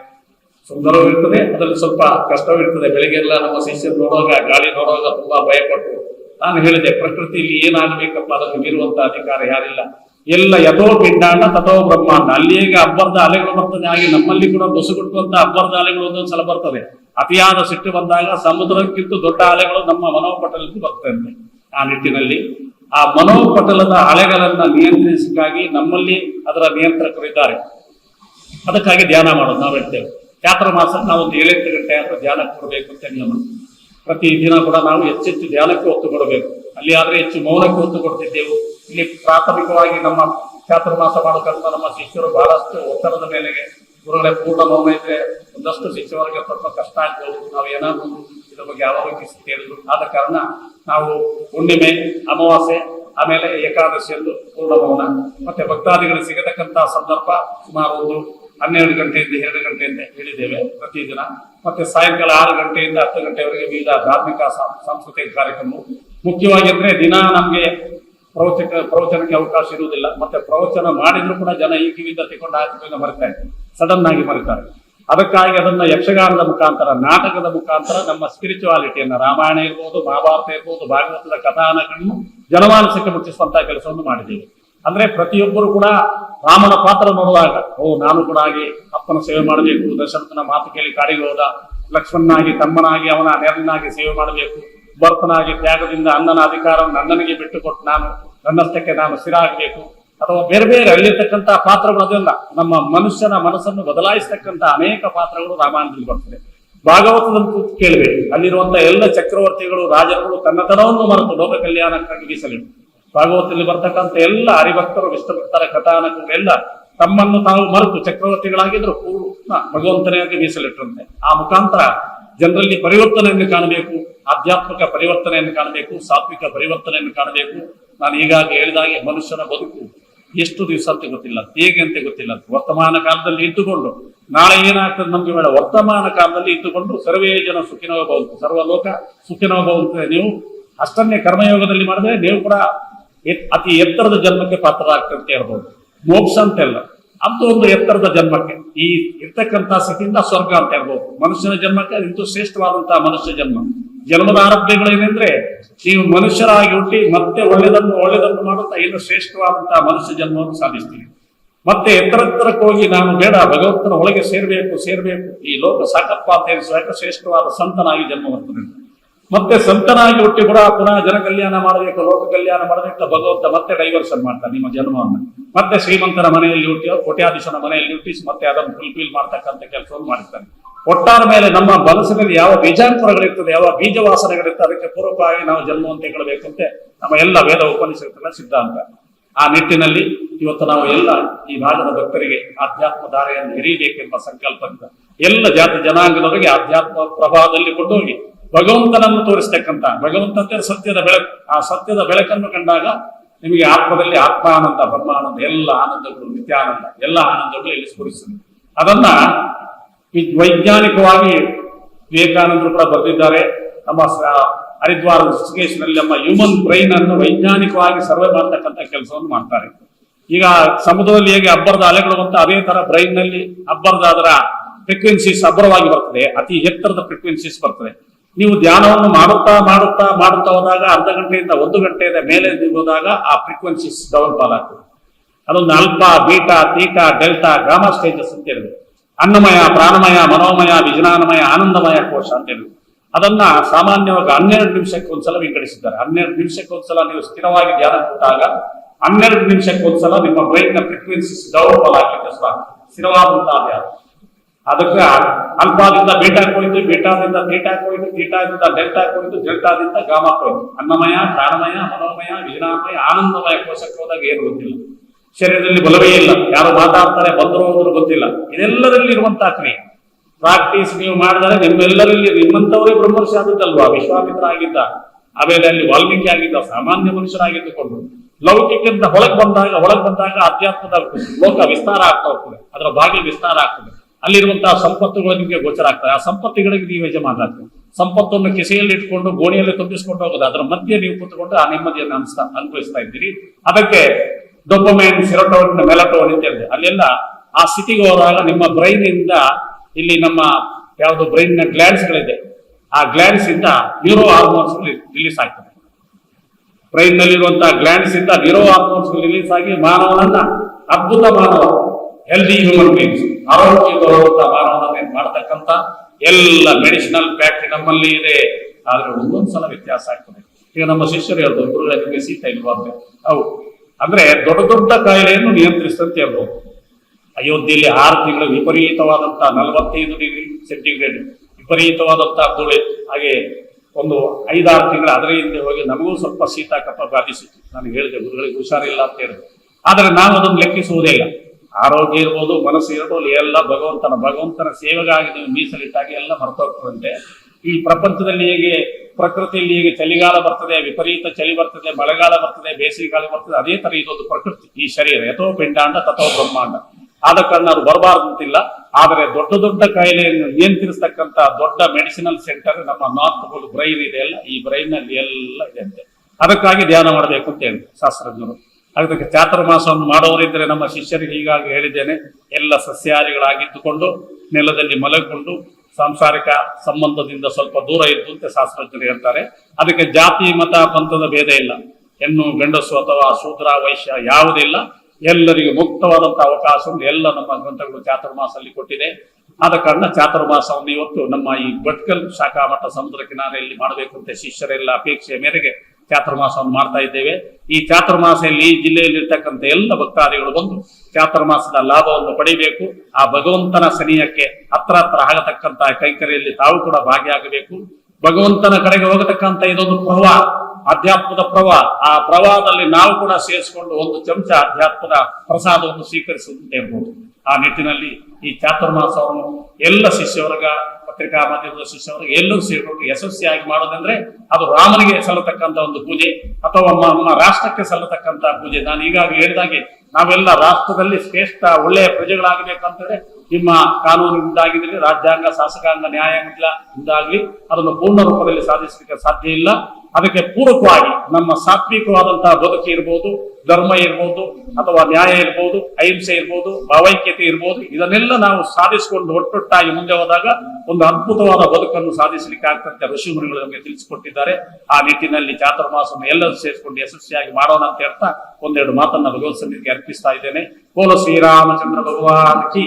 ಸುಂದರವಿರ್ತದೆ ಅದರಲ್ಲಿ ಸ್ವಲ್ಪ ಕಷ್ಟವಿರ್ತದೆ ಬೆಳಿಗ್ಗೆ ಎಲ್ಲ ನಮ್ಮ ಶಿಷ್ಯರು ನೋಡುವಾಗ, ಗಾಳಿ ನೋಡುವಾಗ ತುಂಬಾ ಭಯಪಟ್ಟು ನಾನು ಹೇಳಿದೆ, ಪ್ರಕೃತಿಯಲ್ಲಿ ಏನಾಗಬೇಕಪ್ಪ? ಅದಕ್ಕೆ ಮೀರುವಂತ ಅಧಿಕಾರ ಯಾರಿಲ್ಲ. ಎಲ್ಲ ಯಥೋ ಪಿಂಡಾಂಡ ತಥೋ ಬ್ರಹ್ಮಾಂಡ ಅಲ್ಲಿ ಈಗ ಅಬ್ಬರದ ಅಲೆಗಳು ಬರ್ತದೆ ಹಾಗೆ ನಮ್ಮಲ್ಲಿ ಕೂಡ ಬಸುಗುಟ್ಟುವಂತ ಅಬ್ಬರದ ಅಲೆಗಳು ಒಂದೊಂದು ಸಲ ಬರ್ತದೆ ಅತಿಯಾದ ಸಿಟ್ಟು ಬಂದಾಗ ಸಮುದ್ರಕ್ಕಿಂತ ದೊಡ್ಡ ಅಲೆಗಳು ನಮ್ಮ ಮನೋಪಟಲಕ್ಕೆ ಬರ್ತದೆ ಆ ನಿಟ್ಟಿನಲ್ಲಿ ಆ ಮನೋಪಟಲದ ಅಲೆಗಳನ್ನ ನಿಯಂತ್ರಿಸಕ್ಕಾಗಿ ನಮ್ಮಲ್ಲಿ ಅದರ ನಿಯಂತ್ರಕರಿದ್ದಾರೆ. ಅದಕ್ಕಾಗಿ ಧ್ಯಾನ ಮಾಡೋದು ನಾವು ಹೇಳ್ತೇವೆ. ಚಾತುರ್ಮಾಸ ನಾವು ಒಂದು ಏಳೆಂಟು ಗಂಟೆ ಆದ್ರೂ ಧ್ಯಾನಕ್ಕೆ ಕೊಡಬೇಕು ಅಂತ ನಿಯಮ ಪ್ರತಿ ದಿನ ಕೂಡ ನಾವು ಹೆಚ್ಚೆಚ್ಚು ಧ್ಯಾನಕ್ಕೆ ಒತ್ತು ಕೊಡಬೇಕು. ಅಲ್ಲಿ ಆದರೆ ಹೆಚ್ಚು ಮೌನಕ್ಕೆ ಒತ್ತು ಕೊಡ್ತಿದ್ದೆವು. ಇಲ್ಲಿ ಪ್ರಾಥಮಿಕವಾಗಿ ನಮ್ಮ ಚಾತುರ್ಮಾಸ ಮಾಡಬೇಕಂತ ನಮ್ಮ ಶಿಷ್ಯರು ಬಹಳಷ್ಟು ಒತ್ತಡದ ಮೇಲೆ ಗುರುಗಳೇ ಪೂರ್ಣ ಮೌನ ಇದ್ರೆ ಒಂದಷ್ಟು ಶಿಷ್ಯವರಿಗೆ ಸ್ವಲ್ಪ ಕಷ್ಟ ಆಗ್ಬೋದು. ನಾವು ಏನಾದ್ರು ಇದ್ರ ಬಗ್ಗೆ ಅವಲೋಕಿಸಿ ಹೇಳಿದ್ರು ಆದ ಕಾರಣ ನಾವು ಹುಣ್ಣಿಮೆ, ಅಮಾವಾಸ್ಯೆ, ಆಮೇಲೆ ಏಕಾದಶಿಯಂದು ಪೂರ್ಣಭವನ ಮತ್ತೆ ಭಕ್ತಾದಿಗಳು ಸಿಗತಕ್ಕಂತಹ ಸಂದರ್ಭ ಸುಮಾರು ಒಂದು ಹನ್ನೆರಡು ಗಂಟೆಯಿಂದ ಎರಡು ಗಂಟೆಯಿಂದ ಹೇಳಿದ್ದೇವೆ ಪ್ರತಿದಿನ. ಮತ್ತೆ ಸಾಯಂಕಾಲ ಆರು ಗಂಟೆಯಿಂದ ಹತ್ತು ಗಂಟೆವರೆಗೆ ವಿವಿಧ ಧಾರ್ಮಿಕ ಸಾಂಸ್ಕೃತಿಕ ಕಾರ್ಯಕ್ರಮ ಮುಖ್ಯವಾಗಿ ಅಂದ್ರೆ ದಿನ ನಮಗೆ ಪ್ರವಚಕ, ಪ್ರವಚನಕ್ಕೆ ಅವಕಾಶ ಇರುವುದಿಲ್ಲ. ಮತ್ತೆ ಪ್ರವಚನ ಮಾಡಿದ್ರು ಕೂಡ ಜನ ಈ ಕಿವಿಯಿಂದ ತಗೊಂಡು ಆಚೆಯಿಂದ ಮರಿತಾರೆ ಸಡನ್ ಆಗಿ ಮರಿತಾರೆ. ಅದಕ್ಕಾಗಿ ಅದನ್ನ ಯಕ್ಷಗಾನದ ಮುಖಾಂತರ, ನಾಟಕದ ಮುಖಾಂತರ ನಮ್ಮ ಸ್ಪಿರಿಚುವಾಲಿಟಿಯನ್ನ ರಾಮಾಯಣ ಇರ್ಬೋದು, ಮಹಾಭಾರತ ಇರ್ಬೋದು, ಭಾಗವತದ ಕಥಾನಕಗಳನ್ನು ಜನಮಾನಸಕ್ಕೆ ಮುಟ್ಟಿಸುವಂತಹ ಕೆಲಸವನ್ನು ಮಾಡಿದ್ದೇವೆ. ಅಂದ್ರೆ ಪ್ರತಿಯೊಬ್ಬರು ಕೂಡ ರಾಮನ ಪಾತ್ರ ನೋಡುವಾಗ, ಓ, ನಾನು ಕೂಡ ಆಗಿ ಅಪ್ಪನ ಸೇವೆ ಮಾಡಬೇಕು, ದಶರಥನ ಮಾತು ಕೇಳಿ ಕಾಡಿಗೆ ಹೋದ, ಲಕ್ಷ್ಮಣನಾಗಿ, ತಮ್ಮನಾಗಿ, ಅವನ ನೆರಳಿನಾಗಿ ಸೇವೆ ಮಾಡಬೇಕು, ಭರತನಾಗಿ ತ್ಯಾಗದಿಂದ, ಅಣ್ಣನ ಅಧಿಕಾರ ನನ್ನನಿಗೆ ಬಿಟ್ಟುಕೊಟ್ಟು ನಾನು ನನ್ನಷ್ಟಕ್ಕೆ ನಾನು ಸ್ಥಿರ ಆಗಬೇಕು ಅಥವಾ ಬೇರೆ ಬೇರೆ ಅಲ್ಲಿರ್ತಕ್ಕಂತಹ ಪಾತ್ರಗಳು ಅದೆಲ್ಲ ನಮ್ಮ ಮನುಷ್ಯನ ಮನಸ್ಸನ್ನು ಬದಲಾಯಿಸತಕ್ಕಂತಹ ಅನೇಕ ಪಾತ್ರಗಳು ರಾಮಾಯಣದಲ್ಲಿ ಬರ್ತದೆ ಭಾಗವತದಂತೂ ಕೇಳಬೇಕು. ಅಲ್ಲಿರುವಂತಹ ಎಲ್ಲ ಚಕ್ರವರ್ತಿಗಳು, ರಾಜರುಗಳು ತನ್ನತನವನ್ನು ಮರೆತು ಲೋಕ ಕಲ್ಯಾಣಕ್ಕಾಗಿ ಮೀಸಲಿಟ್ಟು ಭಾಗವತದಲ್ಲಿ ಬರ್ತಕ್ಕಂಥ ಎಲ್ಲ ಹರಿಭಕ್ತರು, ವಿಷ್ಣುಭಕ್ತರ, ಕಥಾನಕರು ಎಲ್ಲ ತಮ್ಮನ್ನು ತಾವು ಮರೆತು ಚಕ್ರವರ್ತಿಗಳಾಗಿದ್ರು ಪೂರ್ಣ ಭಗವಂತನೆಯಾಗಿ ಮೀಸಲಿಟ್ಟರಂತೆ ಆ ಮುಖಾಂತರ ಜನರಲ್ಲಿ ಪರಿವರ್ತನೆಯನ್ನು ಕಾಣಬೇಕು, ಆಧ್ಯಾತ್ಮಿಕ ಪರಿವರ್ತನೆಯನ್ನು ಕಾಣಬೇಕು, ಸಾತ್ವಿಕ ಪರಿವರ್ತನೆಯನ್ನು ಕಾಣಬೇಕು. ನಾನು ಈಗಾಗಲೇ ಹೇಳಿದಾಗೆ ಮನುಷ್ಯನ ಬದುಕು ಎಷ್ಟು ದಿವಸ ಅಂತ ಗೊತ್ತಿಲ್ಲ. ಹೇಗೆ ಅಂತ ಗೊತ್ತಿಲ್ಲ. ವರ್ತಮಾನ ಕಾಲದಲ್ಲಿ ಇದ್ದುಕೊಂಡು, ನಾಳೆ ಏನಾಗ್ತದೆ ನಮ್ಗೆ ಬೇಡ. ವರ್ತಮಾನ ಕಾಲದಲ್ಲಿ ಇದ್ದುಕೊಂಡು ಸರ್ವೇ ಜನ ಸುಖಿನೋ ಸರ್ವ ಸರ್ವಲೋಕ ಸುಖಿನೋ ಬಹುದು ನೀವು ಅಷ್ಟನ್ನೇ ಕರ್ಮಯೋಗದಲ್ಲಿ ಮಾಡಿದ್ರೆ ನೀವು ಕೂಡ ಅತಿ ಎತ್ತರದ ಜನ್ಮಕ್ಕೆ ಪಾತ್ರರಾಗ್ತದೆ ಅಂತ ಹೇಳ್ಬೋದು. ಮೋಕ್ಷ ಅಂತ ಇಲ್ಲ ಅದು ಒಂದು ಎತ್ತರದ ಜನ್ಮಕ್ಕೆ. ಈ ಇರ್ತಕ್ಕಂಥ ಸ್ಥಿತಿಯಿಂದ ಸ್ವರ್ಗ ಅಂತ ಹೇಳ್ಬೋದು. ಮನುಷ್ಯನ ಜನ್ಮಕ್ಕೆ ಇದು ಶ್ರೇಷ್ಠವಾದಂತಹ ಮನುಷ್ಯ ಜನ್ಮ. ಜನ್ಮದ ಆರಭ್ಯಗಳೇನೆಂದ್ರೆ ನೀವು ಮನುಷ್ಯರಾಗಿ ಹುಟ್ಟಿ ಮತ್ತೆ ಒಳ್ಳೆದನ್ನು ಒಳ್ಳೆದನ್ನು ಮಾಡುತ್ತಾ ಇನ್ನು ಶ್ರೇಷ್ಠವಾದಂತಹ ಮನುಷ್ಯ ಜನ್ಮವನ್ನು ಸಾಧಿಸ್ತೀವಿ ಮತ್ತೆ ಎತ್ತರೆತ್ತರಕ್ಕೆ ಹೋಗಿ ನಾನು ಬೇಡ, ಭಗವಂತನ ಒಳಗೆ ಸೇರ್ಬೇಕು ಸೇರ್ಬೇಕು. ಈ ಲೋಕ ಸಾಕಪ್ಪ ಅಂತ ಸಾಕ ಶ್ರೇಷ್ಠವಾದ ಸಂತನಾಗಿ ಜನ್ಮ ಬರ್ತದೆ. ಮತ್ತೆ ಸಂತನಾಗಿ ಹುಟ್ಟಿ ಕೂಡ ಪುನಃ ಜನ ಕಲ್ಯಾಣ ಮಾಡಬೇಕು ಲೋಕ ಕಲ್ಯಾಣ ಮಾಡಬೇಕು ಭಗವಂತ ಮತ್ತೆ ಡೈವರ್ಷನ್ ಮಾಡ್ತಾನೆ ನಿಮ್ಮ ಜನ್ಮವನ್ನು. ಮತ್ತೆ ಶ್ರೀಮಂತರ ಮನೆಯಲ್ಲಿ ಹುಟ್ಟಿ, ಕೋಟ್ಯಾಧೀಶನ ಮನೆಯಲ್ಲಿ ಹುಟ್ಟಿಸಿ ಮತ್ತೆ ಅದನ್ನು ಫುಲ್ಫಿಲ್ ಮಾಡ್ತಕ್ಕಂಥ ಕೆಲಸವನ್ನು ಮಾಡ್ತಾನೆ ಒಟ್ಟಾರ ಮೇಲೆ ನಮ್ಮ ಮನಸ್ಸಿನಲ್ಲಿ ಯಾವ ಬೀಜಾಂತರಗಳಿರ್ತದೆ, ಯಾವ ಬೀಜವಾಸನೆಗಳಿರ್ತದೆ, ಅದಕ್ಕೆ ಪೂರ್ವಕವಾಗಿ ನಾವು ಜನ್ಮವನ್ನು ತೆಗೊಳ್ಬೇಕಂತೆ ನಮ್ಮ ಎಲ್ಲ ವೇದ ಉಪನಿಷತ್ತಿನ ಸಿದ್ಧಾಂತ. ಆ ನಿಟ್ಟಿನಲ್ಲಿ ಇವತ್ತು ನಾವು ಎಲ್ಲ ಈ ಭಾಗದ ಭಕ್ತರಿಗೆ ಆಧ್ಯಾತ್ಮ ಧಾರೆಯನ್ನು ಹಿರಿಯಬೇಕೆಂಬ ಸಂಕಲ್ಪದಿಂದ ಎಲ್ಲ ಜಾತಿ ಜನಾಂಗದವರಿಗೆ ಆಧ್ಯಾತ್ಮ ಪ್ರಭಾವದಲ್ಲಿ ಕೊಂಡೋಗಿ ಭಗವಂತನನ್ನು ತೋರಿಸ್ತಕ್ಕಂಥ ಭಗವಂತ ಸತ್ಯದ ಬೆಳಕು, ಆ ಸತ್ಯದ ಬೆಳಕನ್ನು ಕಂಡಾಗ ನಿಮಗೆ ಆತ್ಮದಲ್ಲಿ ಆತ್ಮಾನಂದ, ಬ್ರಹ್ಮಾನಂದ, ಎಲ್ಲ ಆನಂದಗಳು, ನಿತ್ಯಾನಂದ, ಎಲ್ಲ ಆನಂದಗಳು ಇಲ್ಲಿ ಸ್ಫುರಿಸಿದೆ ಅದನ್ನ ವೈಜ್ಞಾನಿಕವಾಗಿ ವಿವೇಕಾನಂದರು ಕೂಡ ಬರೆದಿದ್ದಾರೆ. ನಮ್ಮ ಹರಿದ್ವಾರ ಋಷಿಕೇಶ್ನಲ್ಲಿ ನಮ್ಮ ಹ್ಯೂಮನ್ ಬ್ರೈನ್ ಅನ್ನು ವೈಜ್ಞಾನಿಕವಾಗಿ ಸರ್ವೆ ಮಾಡ್ತಕ್ಕಂಥ ಕೆಲಸವನ್ನು ಮಾಡ್ತಾರೆ. ಈಗ ಸಮುದ್ರದಲ್ಲಿ ಹೇಗೆ ಅಬ್ಬರದ ಅಲೆಗಳು ಅಂತ ಅದೇ ತರ ಬ್ರೈನ್ನಲ್ಲಿ ಅಬ್ಬರದ ಅದರ ಫ್ರೀಕ್ವೆನ್ಸೀಸ್ ಅಬ್ಬರವಾಗಿ ಬರ್ತದೆ, ಅತಿ ಎತ್ತರದ ಫ್ರೀಕ್ವೆನ್ಸೀಸ್ ಬರ್ತದೆ. ನೀವು ಧ್ಯಾನವನ್ನು ಮಾಡುತ್ತಾ ಮಾಡುತ್ತಾ ಮಾಡುತ್ತಾ ಹೋದಾಗ, ಅರ್ಧ ಗಂಟೆಯಿಂದ ಒಂದು ಗಂಟೆಯಿಂದ ಮೇಲೆ ಹೋದಾಗ ಆ ಫ್ರೀಕ್ವೆನ್ಸೀಸ್ ಡೌನ್ ಫಾಲ್ ಆಗ್ತದೆ. ಅದೊಂದು alpha beta, theta, delta gamma stages ಅಂತ ಹೇಳಿದ್ರು. ಅನ್ನಮಯ, ಪ್ರಾಣಮಯ, ಮನೋಮಯ ವಿಜ್ಞಾನಮಯ ಆನಂದಮಯ ಕೋಶ ಅಂತ ಹೇಳಿದ್ರು. ಅದನ್ನ ಸಾಮಾನ್ಯವಾಗಿ ಹನ್ನೆರಡು ನಿಮಿಷಕ್ಕೆ ಒಂದ್ಸಲ ವಿಂಗಡಿಸಿದ್ದಾರೆ. ಹನ್ನೆರಡು ನಿಮಿಷಕ್ಕೆ ಒಂದ್ಸಲ ನೀವು ಸ್ಥಿರವಾಗಿ ಧ್ಯಾನ ಕೊಟ್ಟಾಗ, ಹನ್ನೆರಡು ನಿಮಿಷಕ್ಕೆ ಒಂದ್ಸಲ ನಿಮ್ಮ ಬ್ರೈನ್ನ ಫ್ರೀಕ್ವೆನ್ಸಿಸ್ ಡೌನ್ ಫಾಲ್ ಆಗ್ಲಿಕ್ಕೆ ಸ್ಥಿರವಾದಂತಹ ಧ್ಯಾನ. ಅದಕ್ಕೆ ಅಲ್ಪಾದಿಂದ ಬೀಟಾಕ್ ಹೋಯ್ತು ಬೀಟಾದಿಂದ ತೀಟಾಕ್ ಹೋಯ್ತು ತೀಟಾದಿಂದ ಡೆಲ್ಟಾಕ್ ಹೋಯ್ತು ಡೆಲ್ಟಾದಿಂದ ಗಾಮಾಕ್ ಹೋಯ್ತು ಅನ್ನಮಯ, ಪ್ರಾಣಮಯ, ಮನೋಮಯ ವಿಜ್ಞಾನಮಯ ಆನಂದಮಯ ಕೋಶಕ್ಕೆ ಹೋದಾಗ ಏನು ಗೊತ್ತಿಲ್ಲ. ಶರೀರದಲ್ಲಿ ಬಲವೇ ಇಲ್ಲ. ಯಾರು ಮಾತಾಡ್ತಾರೆ, ಬಂದರು ಹೋದ್ರು ಗೊತ್ತಿಲ್ಲ. ಇದೆಲ್ಲರಲ್ಲಿ ಇರುವಂತಹ ಕ್ರಿಯೆ. ಪ್ರಾಕ್ಟೀಸ್ ನೀವು ಮಾಡಿದರೆ ನಿಮ್ಮೆಲ್ಲರಲ್ಲಿ ನಿಮ್ಮಂತವರೇ ಬ್ರಹ್ಮರ್ಷಿ ಆದಿದ್ದಲ್ವಾ? ವಿಶ್ವಾಮಿತ್ರ ಆಗಿದ್ದ ಆಮೇಲೆ ಅಲ್ಲಿ ವಾಲ್ಮೀಕಿ ಆಗಿದ್ದ, ಸಾಮಾನ್ಯ ಮನುಷ್ಯರಾಗಿದ್ದುಕೊಂಡು. ಲೌಕಿಕದಿಂದ ಹೊಳಗೆ ಬಂದಾಗ ಹೊಳಗೆ ಬಂದಾಗ ಅಧ್ಯಾತ್ಮದ ಲೋಕ ವಿಸ್ತಾರ ಆಗ್ತಾ ಹೋಗ್ತದೆ. ಅದರ ಬಾಗಿಲು ವಿಸ್ತಾರ ಆಗ್ತದೆ. ಅಲ್ಲಿರುವಂತಹ ಸಂಪತ್ತುಗಳು ನಿಮಗೆ ಗೋಚರ ಆಗ್ತವೆ. ಆ ಸಂಪತ್ತುಗಳಿಗೆ ನೀವು ಯಜಮಾನರಾಗ್ತದೆ ಸಂಪತ್ತನ್ನು ಕಿಸೆಯಲ್ಲಿ ಇಟ್ಕೊಂಡು ಗೋಣಿಯಲ್ಲಿ ತುಂಬಿಸ್ಕೊಂಡು ಹೋಗೋದು, ಅದರ ಮಧ್ಯೆ ನೀವು ಕೂತ್ಕೊಂಡು ಆ ನೆಮ್ಮದಿಯನ್ನು ಅನಿಸ್ತಾ, ಅನುಭವಿಸ್ತಾ ಇದ್ದೀರಿ. ಅದಕ್ಕೆ ಡೊಪಮೈನ್, ಸಿರೋಟೋನ್, ಮೆಲಟೋನ್ ಅಂತ ಹೇಳಿದೆ ಅಲ್ಲೆಲ್ಲ ಆ ಸಿಟಿಗೆ ಹೋದಾಗ ನಿಮ್ಮ ಬ್ರೈನ್ ಇಂದ ಇಲ್ಲಿ ನಮ್ಮ ಯಾವುದು ಬ್ರೈನ್ನ ಗ್ಲ್ಯಾಂಡ್ಸ್ ಗಳಿದೆ ಆ ಗ್ಲ್ಯಾಂಡ್ಸ್ ಇಂದ ನ್ಯೂರೋ ಹಾರ್ಮೋನ್ಸ್ ರಿಲೀಸ್ ಆಗ್ತದೆ. ಬ್ರೈನ್ ನಲ್ಲಿರುವಂತಹ ಗ್ಲ್ಯಾಂಡ್ಸ್ ಇಂದ ನ್ಯೂರೋ ಹಾರ್ಮೋನ್ಸ್ ರಿಲೀಸ್ ಆಗಿ ಮಾನವನನ್ನ ಅದ್ಭುತ ಮಾನವ ಹೆಲ್ದಿ ಹ್ಯೂಮನ್ ಬೀಯಿಂಗ್ಸ್ ಆರೋಗ್ಯಕರವಾದಂತಹ ಮಾನವನನ್ನ ಮಾಡ್ತಕ್ಕಂಥ ಎಲ್ಲ ಮೆಡಿಸಿನಲ್ ಫ್ಯಾಕ್ಟ್ರಿ ನಮ್ಮಲ್ಲಿ ಇದೆ. ಆದ್ರೆ ಒಂದೊಂದು ಸಲ ವ್ಯತ್ಯಾಸ ಆಗ್ತದೆ. ಈಗ ನಮ್ಮ ಶಿಷ್ಯರು ಹೇಳ್ತಾರೆ ಗುರುಗಳ, ನಿಮಗೆ ಶೀತ ಇಲ್ವಾ ಅಂತ. ಹೌದು. ಅಂದ್ರೆ ದೊಡ್ಡ ದೊಡ್ಡ ಕಾಯಿಲೆಯನ್ನು ನಿಯಂತ್ರಿಸ್ತಂತೆ ಹೇಳ್ಬೋದು ಅಯೋಧ್ಯೆಯಲ್ಲಿ ಆರು ತಿಂಗಳು ವಿಪರೀತವಾದಂತಹ ನಲವತ್ತೈದು ಡಿಗ್ರಿ ಸೆಂಟಿಗ್ರೇಡ್ ವಿಪರೀತವಾದಂತಹ ಧೂಳೆ. ಹಾಗೆ ಒಂದು ಐದಾರು ತಿಂಗಳು ಅದರ ಹಿಂದೆ ಹೋಗಿ ನಮಗೂ ಸ್ವಲ್ಪ ಶೀತ ಕಪ್ಪ ಬಾಧಿಸಿತ್ತು. ನಾನು ಹೇಳಿದೆ, ಗುರುಗಳಿಗೆ ಹುಷಾರಿಲ್ಲ ಅಂತ ಹೇಳಿದೆ. ಆದರೆ ನಾವು ಅದನ್ನು ಲೆಕ್ಕಿಸುವುದೇ ಇಲ್ಲ. ಆರೋಗ್ಯ ಇರ್ಬೋದು, ಮನಸ್ಸು ಇರ್ಬೋದು, ಎಲ್ಲ ಭಗವಂತನ ಭಗವಂತನ ಸೇವೆಗಾಗಿ ನೀವು ಮೀಸಲಿಟ್ಟಾಗಿ ಎಲ್ಲ ಮರ್ತೋಗ್ತದಂತೆ. ಈ ಪ್ರಪಂಚದಲ್ಲಿ ಹೇಗೆ, ಪ್ರಕೃತಿಯಲ್ಲಿ ಹೇಗೆ ಚಳಿಗಾಲ ಬರ್ತದೆ, ವಿಪರೀತ ಚಳಿ ಬರ್ತದೆ, ಮಳೆಗಾಲ ಬರ್ತದೆ ಬೇಸಿಗೆಗಾಲ ಬರ್ತದೆ, ಅದೇ ತರ ಇದೊಂದು ಪ್ರಕೃತಿ, ಈ ಶರೀರ. ಯಥೋ ಪಿಂಡಾಂಡ, ತಥೋ ಬ್ರಹ್ಮಾಂಡ. ಆದ ಕಾರಣ ಅದು ಬರಬಾರ್ದು ಅಂತಿಲ್ಲ ಆದರೆ ದೊಡ್ಡ ದೊಡ್ಡ ಕಾಯಿಲೆಯನ್ನು ನಿಯಂತ್ರಿಸತಕ್ಕಂತಹ ದೊಡ್ಡ ಮೆಡಿಸಿನಲ್ ಸೆಂಟರ್ ನಮ್ಮ ನಾರ್ತ್ ಬ್ರೈನ್ ಇದೆ ಅಲ್ಲ, ಈ ಬ್ರೈನ್ನಲ್ಲಿ ಎಲ್ಲ ಇದೆ ಅಂತೆ. ಅದಕ್ಕಾಗಿ ಧ್ಯಾನ ಮಾಡಬೇಕು ಅಂತ ಹೇಳಿ ಶಾಸ್ತ್ರಜ್ಞರು. ಅದಕ್ಕೆ ಚಾತುರ್ಮಾಸವನ್ನು ಮಾಡೋರಿದ್ರೆ ನಮ್ಮ ಶಿಷ್ಯರಿಗೆ ಹೀಗಾಗಿ ಹೇಳಿದ್ದೇನೆ, ಎಲ್ಲ ಸಸ್ಯಾಹಾರಿಗಳಾಗಿದ್ದುಕೊಂಡು ನೆಲದಲ್ಲಿ ಮಲಗಿಕೊಂಡು ಸಾಂಸಾರಿಕ ಸಂಬಂಧದಿಂದ ಸ್ವಲ್ಪ ದೂರ ಇದ್ದು ಅಂತ ಶಾಸ್ತ್ರಜ್ಞರು ಹೇಳ್ತಾರೆ. ಅದಕ್ಕೆ ಜಾತಿ, ಮತ, ಪಂಥದ ಭೇದ ಇಲ್ಲ. ಹೆಣ್ಣು, ಗಂಡಸು ಅಥವಾ ಶೂದ್ರ, ವೈಶ್ಯ ಯಾವುದಿಲ್ಲ ಎಲ್ಲರಿಗೂ ಮುಕ್ತವಾದಂತಹ ಅವಕಾಶವನ್ನು ಎಲ್ಲ ನಮ್ಮ ಗ್ರಂಥಗಳು ಚಾತುರ್ಮಾಸದಲ್ಲಿ ಕೊಟ್ಟಿದೆ. ಆದ ಕಾರಣ ಚಾತುರ್ಮಾಸವನ್ನು ಇವತ್ತು ನಮ್ಮ ಈ ಭಟ್ಕಲ್ ಶಾಖಾ ಮಠ ಸಮುದ್ರ ಕಿನಾರೆಯಲ್ಲಿ ಮಾಡಬೇಕು ಅಂತ ಶಿಷ್ಯರೆಲ್ಲ ಅಪೇಕ್ಷೆಯ ಮೇರೆಗೆ ಚಾತುರ್ಮಾಸವನ್ನು ಮಾಡ್ತಾ ಇದ್ದೇವೆ. ಈ ಜಿಲ್ಲೆಯಲ್ಲಿ ಇರ್ತಕ್ಕಂಥ ಎಲ್ಲ ಭಕ್ತಾದಿಗಳು ಬಂದು ಚಾತುರ್ಮಾಸದ ಲಾಭವನ್ನು ಪಡೆಯಬೇಕು ಆ ಭಗವಂತನ ಸನಿಹಕ್ಕೆ ಹತ್ರ ಹತ್ರ ಆಗತಕ್ಕಂತಹ ಕೈಕರಿಯಲ್ಲಿ ತಾವು ಕೂಡ ಭಾಗಿಯಾಗಬೇಕು. ಭಗವಂತನ ಕಡೆಗೆ ಹೋಗತಕ್ಕಂತ ಇದೊಂದು ಪ್ರವಾಹ, ಅಧ್ಯಾತ್ಮದ ಪ್ರವಾಹ. ಆ ಪ್ರವಾಹದಲ್ಲಿ ನಾವು ಕೂಡ ಸೇರಿಸಿಕೊಂಡು ಒಂದು ಚಮಚ ಅಧ್ಯಾತ್ಮದ ಪ್ರಸಾದವನ್ನು ಸ್ವೀಕರಿಸುವಂತೆ ಆ ನಿಟ್ಟಿನಲ್ಲಿ ಈ ಚಾತುರ್ಮಾಸವನ್ನು ಎಲ್ಲ ಶಿಷ್ಯವರ್ಗ ಪತ್ರಿಕಾ ಮಾಧ್ಯಮದ ಶಿಷ್ಯವರ್ಗ ಎಲ್ಲೂ ಸೇರಿಕೊಂಡು ಯಶಸ್ವಿಯಾಗಿ ಮಾಡೋದಂದ್ರೆ ಅದು ರಾಮನಿಗೆ ಸಲ್ಲತಕ್ಕಂತ ಒಂದು ಪೂಜೆ ಅಥವಾ ನಮ್ಮ ರಾಷ್ಟ್ರಕ್ಕೆ ಸಲ್ಲತಕ್ಕಂತ ಪೂಜೆ. ನಾನು ಈಗಾಗಲೇ ಹೇಳಿದಾಗೆ ನಾವೆಲ್ಲ ರಾಷ್ಟ್ರದಲ್ಲಿ ಶ್ರೇಷ್ಠ, ಒಳ್ಳೆಯ ಪ್ರಜೆಗಳಾಗಬೇಕಂತೇಳಿ ನಿಮ್ಮ ಕಾನೂನಿಂದಾಗಿರಲಿ ರಾಜ್ಯಾಂಗ, ಶಾಸಕಾಂಗ, ನ್ಯಾಯಾಂಗ ಇಂದಾಗ್ಲಿ ಅದನ್ನು ಪೂರ್ಣ ರೂಪದಲ್ಲಿ ಸಾಧಿಸಲಿಕ್ಕೆ ಸಾಧ್ಯ ಇಲ್ಲ. ಅದಕ್ಕೆ ಪೂರಕವಾಗಿ ನಮ್ಮ ಸಾತ್ವಿಕವಾದಂತಹ ಬದುಕು ಇರ್ಬೋದು, ಧರ್ಮ ಇರ್ಬೋದು, ಅಥವಾ ನ್ಯಾಯ ಇರ್ಬೋದು, ಅಹಿಂಸೆ ಇರ್ಬೋದು, ಭಾವೈಕ್ಯತೆ ಇರ್ಬೋದು, ಇದನ್ನೆಲ್ಲ ನಾವು ಸಾಧಿಸಿಕೊಂಡು ಒಟ್ಟೊಟ್ಟಾಗಿ ಮುಂದೆ ಹೋದಾಗ ಒಂದು ಅದ್ಭುತವಾದ ಬದುಕನ್ನು ಸಾಧಿಸಲಿಕ್ಕೆ ಆಗ್ತಂತೆ ಋಷಿ ಮುನಿಗಳು ನಮಗೆ ತಿಳಿಸಿಕೊಟ್ಟಿದ್ದಾರೆ. ಆ ನಿಟ್ಟಿನಲ್ಲಿ ಚಾತುರ್ಮಾಸವನ್ನು ಎಲ್ಲರೂ ಸೇರಿಸಿಕೊಂಡು ಯಶಸ್ವಿಯಾಗಿ ಮಾಡೋಣ ಅಂತ ಹೇಳ್ತಾ ಒಂದೆರಡು ಮಾತನ್ನು ಭಗವತ್ ಸನ್ನಿಧಿಗೆ ಅರ್ಪಿಸ್ತಾ ಇದ್ದೇನೆ. ಕೋಲ ಶ್ರೀರಾಮಚಂದ್ರ ಭಗವಾನ್ ಕಿ